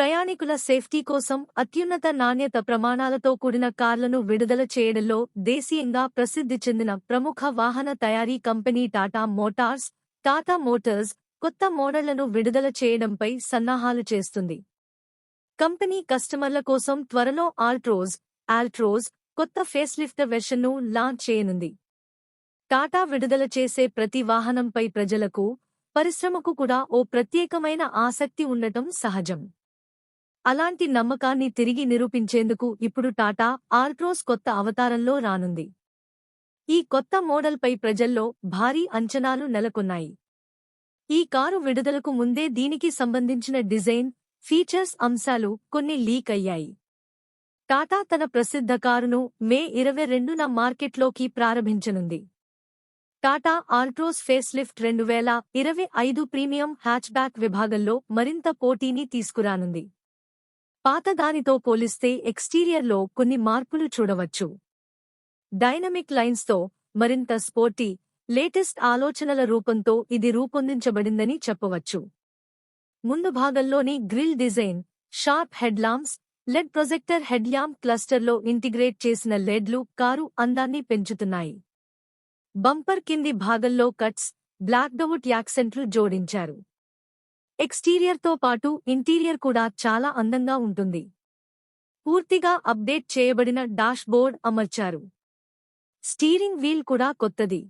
ప్రయాణికుల సేఫ్టీ కోసం అత్యున్నత నాణ్యత ప్రమాణాలతో కూడిన కార్లను విడుదల చేయడంలో దేశీయంగా ప్రసిద్ధి చెందిన ప్రముఖ వాహన తయారీ company Tata Motors Tata Motors కొత్త మోడళ్ళను విడుదల చేయడంపై సన్నాహాలు చేస్తుంది. కంపెనీ కస్టమర్ల కోసం త్వరలో ఆల్ట్రోజ్ ఆల్ట్రోజ్ కొత్త ఫేస్లిఫ్ట్ వెర్షన్ను లాంచ్ చేయనుంది. టాటా విడుదల చేసే ప్రతి వాహనంపై ప్రజలకు పరిశ్రమకు కూడా ఓ ప్రత్యేకమైన ఆసక్తి ఉండటం సహజం. అలాంటి నమ్మకాన్ని తిరిగి నిరూపించేందుకు ఇప్పుడు టాటా ఆల్ట్రోస్ కొత్త అవతారంలో రానుంది. ఈ కొత్త మోడల్పై ప్రజల్లో భారీ అంచనాలు నెలకొన్నాయి. ఈ కారు విడుదలకు ముందే దీనికి సంబంధించిన డిజైన్ ఫీచర్స్ అంశాలు కొన్ని లీక్ అయ్యాయి. టాటా తన ప్రసిద్ధ కారును మే ఇరవై రెండున మార్కెట్లోకి ప్రారంభించనుంది. టాటా ఆల్ట్రోస్ ఫేస్ లిఫ్ట్ రెండు వేల ఇరవై ఐదు ప్రీమియం హ్యాచ్బ్యాక్ విభాగంలో మరింత పోటీని తీసుకురానుంది. పాతదానితో పోలిస్తే ఎక్స్టీరియర్లో కొన్ని మార్పులు చూడవచ్చు. డైనమిక్ లైన్స్తో మరింత స్పోర్టీ లేటెస్ట్ ఆలోచనల రూపంతో ఇది రూపొందించబడిందని చెప్పవచ్చు. ముందు భాగంలోని grille design sharp headlamps LED projector headlamp క్లస్టర్లో integrate చేసిన లెడ్లు కారు అందాన్ని పెంచుతున్నాయి. బంపర్ కింది భాగంలో కట్స్ బ్లాక్ డౌట్ యాక్సెంట్లు జోడించారు. ఎక్స్టీరియర్తో పాటు ఇంటీరియర్ కూడా చాలా అందంగా ఉంటుంది. పూర్తిగా అప్డేట్ చేయబడిన డాష్ బోర్డ్ అమర్చారు. స్టీరింగ్ వీల్ కూడా కొత్తది.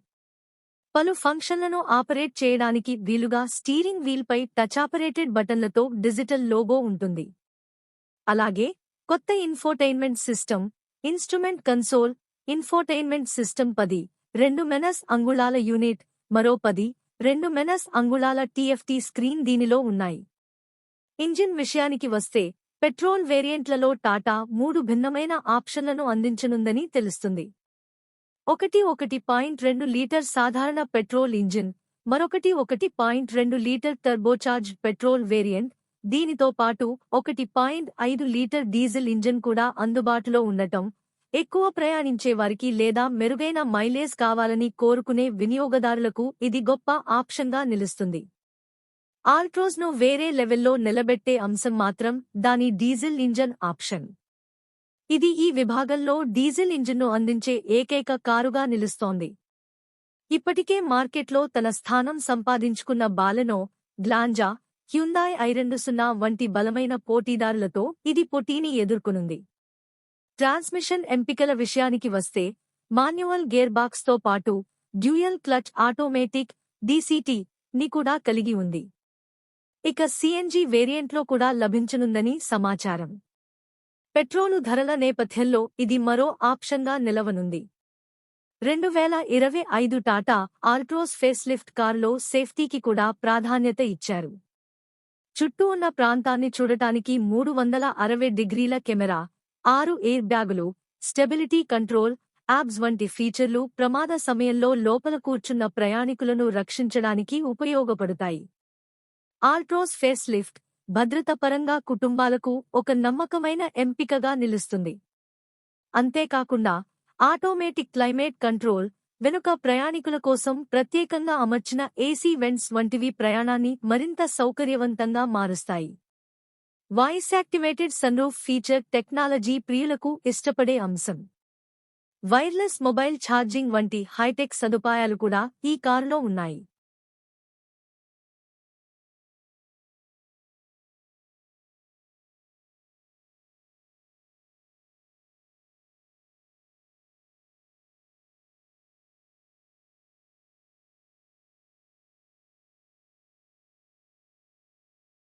పలు ఫంక్షన్లను ఆపరేట్ చేయడానికి వీలుగా స్టీరింగ్ వీల్పై టచాపరేటెడ్ బటన్లతో డిజిటల్ లోగో ఉంటుంది. అలాగే కొత్త infotainment system instrument console infotainment system పది రెండు మెనస్ అంగుళాల యూనిట్ మరో పది రెండు మెనస్ అంగుళాల టీఎఫ్టీ స్క్రీన్ దీనిలో ఉన్నాయి. ఇంజిన్ విషయానికి వస్తే పెట్రోల్ వేరియంట్లలో టాటా మూడు భిన్నమైన ఆప్షన్లను అందించనుందని తెలుస్తుంది. ఒకటి ఒకటి పాయింట్ రెండు లీటర్ సాధారణ పెట్రోల్ ఇంజిన్ మరొకటి ఒకటి పాయింట్ రెండు లీటర్ టర్బోచార్జ్ పెట్రోల్ వేరియంట్ దీనితో పాటు ఒకటి పాయింట్ ఐదు లీటర్ డీజిల్ ఇంజిన్ కూడా అందుబాటులో ఉండటం ఎక్కువ ప్రయాణించే వారికి లేదా మెరుగైన మైలేజ్ కావాలని కోరుకునే వినియోగదారులకు ఇది గొప్ప ఆప్షన్గా నిలుస్తుంది. ఆల్ట్రోజ్ను వేరే లెవెల్లో నిలబెట్టే అంశం మాత్రం దాని డీజిల్ ఇంజన్ ఆప్షన్. ఇది ఈ విభాగంలో డీజిల్ ఇంజిన్ను అందించే ఏకైక కారుగా నిలుస్తోంది. ఇప్పటికే మార్కెట్లో తన స్థానం సంపాదించుకున్న బాలెనో గ్లాంజా హ్యుందాయ్ ఐరెండు సున్నా వంటి బలమైన పోటీదారులతో ఇది పోటీని ఎదుర్కొనుంది. ట్రాన్స్మిషన్ ఎంపికల విషయానికి వస్తే మాన్యువల్ గేర్ బాక్స్తో పాటు డ్యూయల్ క్లచ్ ఆటోమేటిక్ డీసీటీ ని కూడా కలిగి ఉంది. ఇక సిఎన్జి వేరియంట్లో కూడా లభించనుందని సమాచారం. పెట్రోలు ధరల నేపథ్యంలో ఇది మరో ఆప్షన్గా నిలవనుంది. రెండు వేల ఇరవై ఐదు టాటా ఆల్ట్రోస్ ఫేస్లిఫ్ట్ కారులో సేఫ్టీకి కూడా ప్రాధాన్యత ఇచ్చారు. చుట్టూ ఉన్న ప్రాంతాన్ని చూడటానికి మూడు వందల అరవై డిగ్రీల కెమెరా ఆరు ఎయిర్ బ్యాగులు స్టెబిలిటీ కంట్రోల్ యాబ్స్ వంటి ఫీచర్లు ప్రమాద సమయంలో లోపల కూర్చున్న ప్రయాణికులను రక్షించడానికి ఉపయోగపడతాయి. ఆల్ట్రోస్ ఫేస్ లిఫ్ట్ భద్రతపరంగా కుటుంబాలకు ఒక నమ్మకమైన ఎంపికగా నిలుస్తుంది. అంతేకాకుండా ఆటోమేటిక్ క్లైమేట్ కంట్రోల్ వెనుక ప్రయాణికుల కోసం ప్రత్యేకంగా అమర్చిన ఏసీ వెంట్స్ వంటివి ప్రయాణాన్ని మరింత సౌకర్యవంతంగా మారుస్తాయి. Voice activated sunroof feature technology ప్రియులకు ఇష్టపడే అంశం. వైర్లెస్ మొబైల్ ఛార్జింగ్ వంటి హైటెక్ సదుపాయాలు కూడా ఈ కారులో ఉన్నాయి.